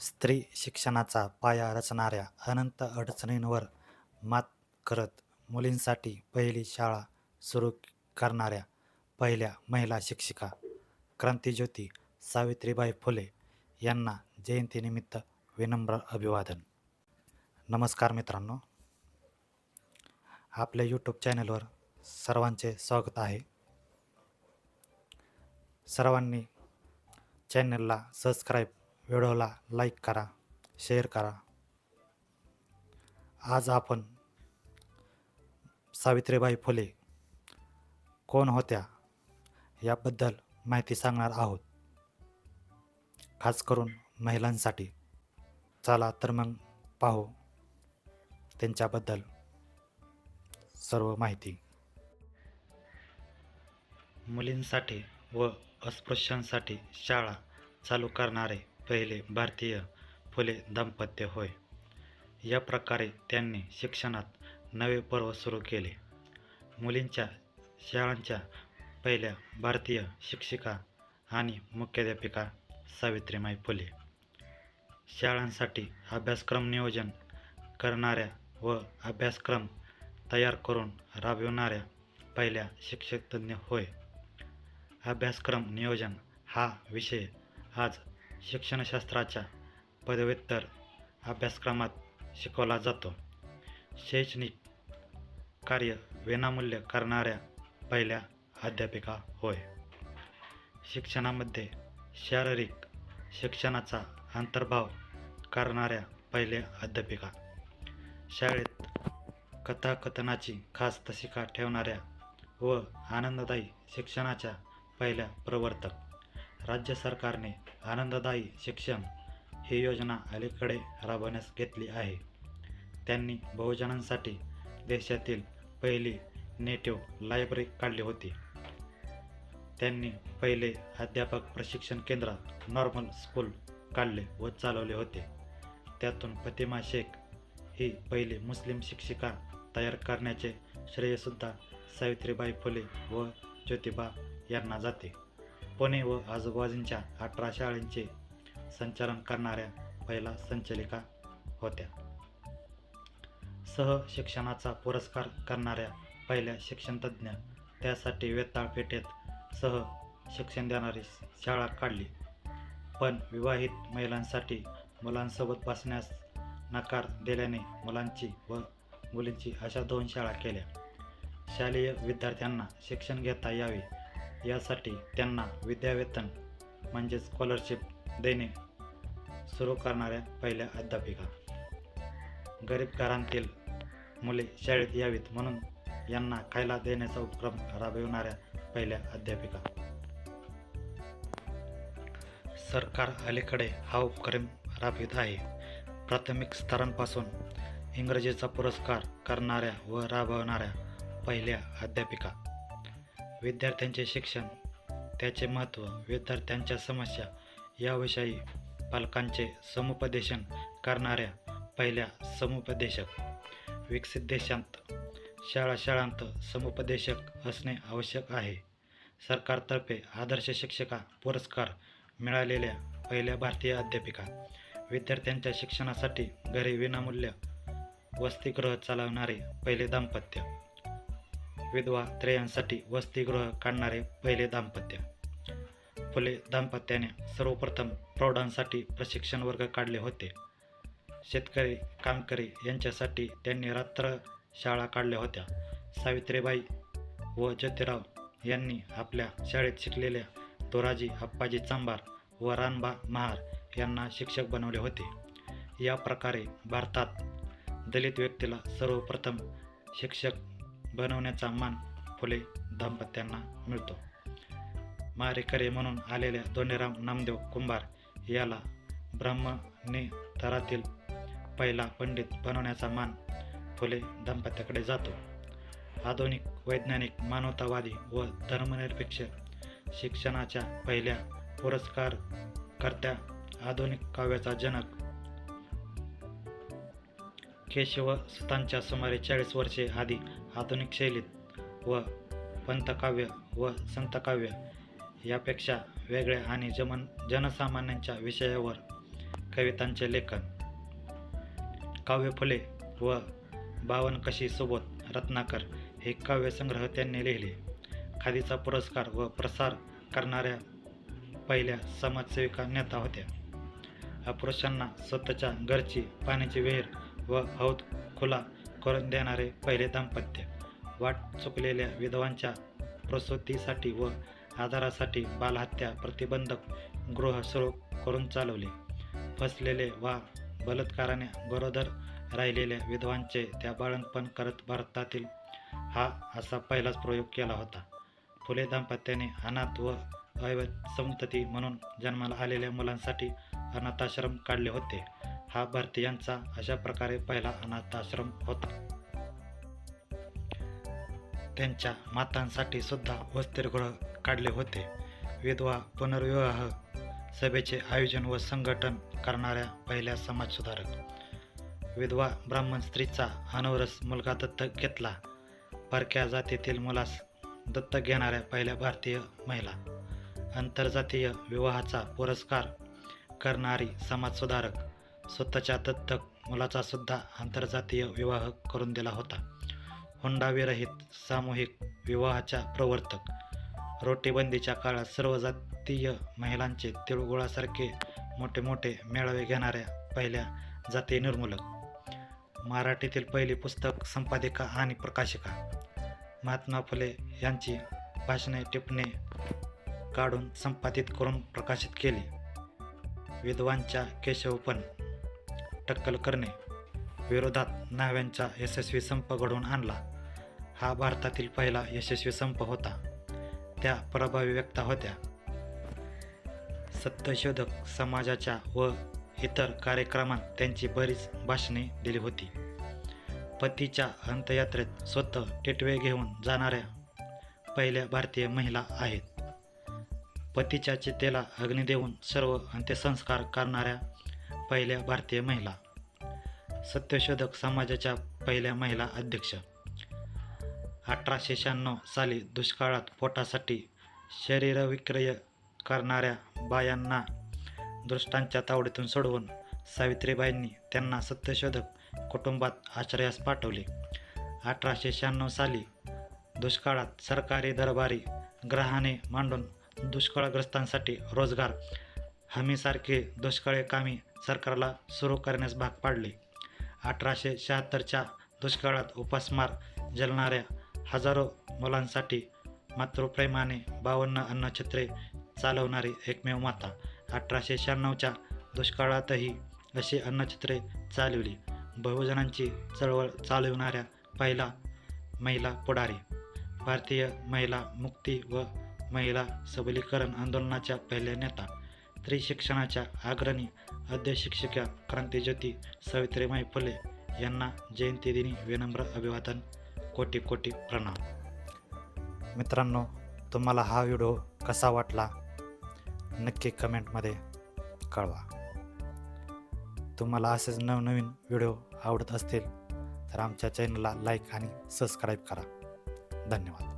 स्त्री शिक्षणाचा पाया रचणाऱ्या अनंत अडचणींवर मात करत मुलींसाठी पहिली शाळा सुरू करणाऱ्या पहिल्या महिला शिक्षिका क्रांतीज्योती सावित्रीबाई फुले यांना जयंतीनिमित्त विनम्र अभिवादन. नमस्कार मित्रांनो. आपल्या यूट्यूब चॅनलवर सर्वांचे स्वागत आहे. सर्वांनी चॅनलला सबस्क्राईब व्हिडिओला लाईक करा शेअर करा. आज आपण सावित्रीबाई फुले कोण होत्या याबद्दल माहिती सांगणार आहोत. खास करून महिलांसाठी. चला तर मग पाहू त्यांच्याबद्दल सर्व माहिती. मुलींसाठी व अस्पृश्यांसाठी शाळा चालू करणारे पहिले भारतीय फुले दाम्पत्य होय. या प्रकारे त्यांनी शिक्षणात नवे पर्व सुरू केले. मुलींच्या शाळांच्या पहिल्या भारतीय शिक्षिका आणि मुख्याध्यापिका सावित्रीमाई फुले. शाळांसाठी अभ्यासक्रम नियोजन करणाऱ्या व अभ्यासक्रम तयार करून राबविणाऱ्या पहिल्या शिक्षकतज्ञ होय. अभ्यासक्रम नियोजन हा विषय आज शिक्षणशास्त्राच्या पदव्युत्तर अभ्यासक्रमात शिकवला जातो. शैक्षणिक कार्य विनामूल्य करणाऱ्या पहिल्या अध्यापिका होय. शिक्षणामध्ये शारीरिक शिक्षणाचा अंतर्भाव करणाऱ्या पहिल्या अध्यापिका. शाळेत कथाकथनाची खास तशिका ठेवणाऱ्या व आनंददायी शिक्षणाच्या पहिल्या प्रवर्तक. राज्य सरकारने आनंददायी शिक्षण ही योजना अलीकडे राबवण्यास घेतली आहे. त्यांनी बहुजनांसाठी देशातील पहिली नेटिव्ह लायब्ररी काढली होती. त्यांनी पहिले अध्यापक प्रशिक्षण केंद्र नॉर्मल स्कूल काढले व चालवले होते. त्यातून फतिमा शेख ही पहिली मुस्लिम शिक्षिका तयार करण्याचे श्रेयसुद्धा सावित्रीबाई फुले व ज्योतिबा यांना जाते. पुणे व आजूबाजूंच्या अठरा शाळांचे संचालन करणाऱ्या पहिला संचालिका होत्या. सह शिक्षणाचा पुरस्कार करणाऱ्या पहिल्या शिक्षणतज्ज्ञ त्यासाठी वेताळ पेठेत सह शिक्षण देणारी शाळा काढली. पण विवाहित महिलांसाठी मुलांसोबत बसण्यास नकार दिल्याने मुलांची व मुलींची अशा दोन शाळा केल्या. शालेय विद्यार्थ्यांना शिक्षण घेता यावे यासाठी त्यांना विद्यावेतन म्हणजे स्कॉलरशिप देणे सुरू करणाऱ्या पहिल्या अध्यापिका. गरीब घरांतील मुले शाळेत यावीत म्हणून यांना खायला देण्याचा उपक्रम राबविणाऱ्या पहिल्या अध्यापिका. सरकार अलीकडे हा उपक्रम राबवित आहे. प्राथमिक स्तरांपासून इंग्रजीचा पुरस्कार करणाऱ्या व राबवणाऱ्या पहिल्या अध्यापिका. विद्यार्थ्यांचे शिक्षण त्याचे महत्त्व विद्यार्थ्यांच्या समस्या याविषयी पालकांचे समुपदेशन करणाऱ्या पहिल्या समुपदेशक विकसित देशांत शाळा शाळांत समुपदेशक असणे आवश्यक आहे. सरकारतर्फे आदर्श शिक्षिका पुरस्कार मिळालेल्या पहिल्या भारतीय अध्यापिका विद्यार्थ्यांच्या शिक्षणासाठी घरी विनामूल्य वसतिगृह चालवणारे पहिले दाम्पत्य विधवा त्रयांसाठी वसतिगृह काढणारे पहिले दाम्पत्य. फुले दाम्पत्याने सर्वप्रथम प्रौढांसाठी प्रशिक्षण वर्ग काढले होते. शेतकरी कामकरी यांच्यासाठी त्यांनी रात्र शाळा काढल्या होत्या. सावित्रीबाई व ज्योतिराव यांनी आपल्या शाळेत शिकलेल्या दोराजी अप्पाजी चांबार व रानबा महार यांना शिक्षक बनवले होते. या प्रकारे भारतात दलित व्यक्तीला सर्वप्रथम शिक्षक बनवण्याचा मान फुले दाम्पत्यांना मिळतो. मारेकरी म्हणून आलेल्या दोंडेराम नामदेव कुंभार याला ब्रह्मनेतरातील पहिला पंडित बनवण्याचा मान फुले दाम्पत्याकडे जातो. आधुनिक वैज्ञानिक मानवतावादी व धर्मनिरपेक्ष शिक्षणाच्या पहिल्या पुरस्कारकर्त्या आधुनिक काव्याचा जनक केशव सुतांच्या सुमारे चाळीस वर्षे आधी आधुनिक शैलीत व पंथकाव्य व संतकाव्य यापेक्षा वेगळ्या आणि जमन जनसामान्यांच्या विषयावर कवितांचे लेखन काव्य फुले व बावनकशी सोबत रत्नाकर हे काव्यसंग्रह त्यांनी लिहिले. खादीचा पुरस्कार व प्रसार करणाऱ्या पहिल्या समाजसेविका नेता होत्या. अपरुषांना स्वतःच्या घरची पाण्याची विहीर व हौद खुला करून देणारे पहिले दाम्पत्य. वाट चुकलेल्या विधवांच्या प्रसूतीसाठी व आधारासाठी बालहत्या प्रतिबंधक गृह सुरू करून चालवले. फसलेले वा बलात्काराने गरोदर राहिलेल्या विधवांचे त्या बाळंतपण करत भारतातील हा असा पहिलाच प्रयोग केला होता. फुले दाम्पत्याने अनाथ व अवैध संतती म्हणून जन्माला आलेल्या मुलांसाठी अनाथाश्रम काढले होते. हा भारतीयांचा अशा प्रकारे पहिला अनाथाश्रम होता. त्यांच्या मातांसाठी सुद्धा वस्तिगृह काढले होते. विधवा पुनर्विवाह सभेचे आयोजन व संघटन करणाऱ्या पहिल्या समाजसुधारक. विधवा ब्राह्मण स्त्रीचा अनवरस मुलगा दत्तक घेतला. परक्या जातीतील मुलास दत्तक घेणाऱ्या पहिल्या भारतीय महिला. आंतरजातीय विवाहाचा पुरस्कार करणारी समाजसुधारक स्वतःच्या दत्तक मुलाचा सुद्धा आंतरजातीय विवाह करून दिला होता. हुंडाविरहित सामूहिक विवाहाच्या प्रवर्तक. रोटीबंदीच्या काळात सर्व जातीय महिलांचे तिळगुळासारखे मोठे मोठे मेळावे घेणाऱ्या पहिल्या जाती निर्मूलक. मराठीतील पहिली पुस्तक संपादिका आणि प्रकाशिका. महात्मा फुले यांची भाषणे टिपणे काढून संपादित करून प्रकाशित केली. विधवांच्या केशवपण टक्कल करणे विरोधात न्हाव्यांचा यशस्वी संप घडवून आणला. हा भारतातील पहिला यशस्वी संप होता. त्या प्रभावी व्यक्ता होत्या. सत्यशोधक समाजाच्या व इतर कार्यक्रमात त्यांची बरीच भाषणे दिली होती. पतीच्या अंतयात्रेत स्वतः टिटवे घेऊन जाणाऱ्या पहिल्या भारतीय महिला आहेत. पतीच्या चितेला अग्नी देऊन सर्व अंत्यसंस्कार करणाऱ्या पहिल्या भारतीय महिला. सत्यशोधक समाजाच्या पहिल्या महिला अध्यक्ष. अठराशे शहाण्णव साली दुष्काळात पोटासाठी शरीरविक्रय करणाऱ्या बायांना दृष्टांच्या तावडीतून सोडवून सावित्रीबाईंनी त्यांना सत्यशोधक कुटुंबात आश्रयास पाठवले. अठराशे शहाण्णव साली दुष्काळात सरकारी दरबारी ग्रहाने मांडून दुष्काळग्रस्तांसाठी रोजगार हमीसारखे दुष्काळी कामे सरकारला सुरू करण्यास भाग पाडले. अठराशे शहात्तरच्या दुष्काळात उपासमार जलणाऱ्या हजारो मुलांसाठी मातृप्रेमाने बावन्न अन्नछत्रे चालवणारी एकमेव माता. अठराशे शहाण्णवच्या दुष्काळातही अशी अन्नछत्रे चालवली. बहुजनांची चळवळ चालविणाऱ्या पहिला महिला पुढारी. भारतीय महिला मुक्ती व महिला सबलीकरण आंदोलनाच्या पहिल्या नेता. स्त्री शिक्षणाच्या अग्रणी अध्यशिक्षिका क्रांतीज्योती सावित्रीबाई फुले यांना जयंतीदिनी विनम्र अभिवादन कोटी कोटी प्रणाम. मित्रांनो तुम्हाला हा व्हिडिओ कसा वाटला? नक्की कमेंटमध्ये कळवा. तुम्हाला असेच नवनवीन व्हिडिओ आवडत असतील तर आमच्या चॅनलला लाईक आणि सबस्क्राईब करा. धन्यवाद.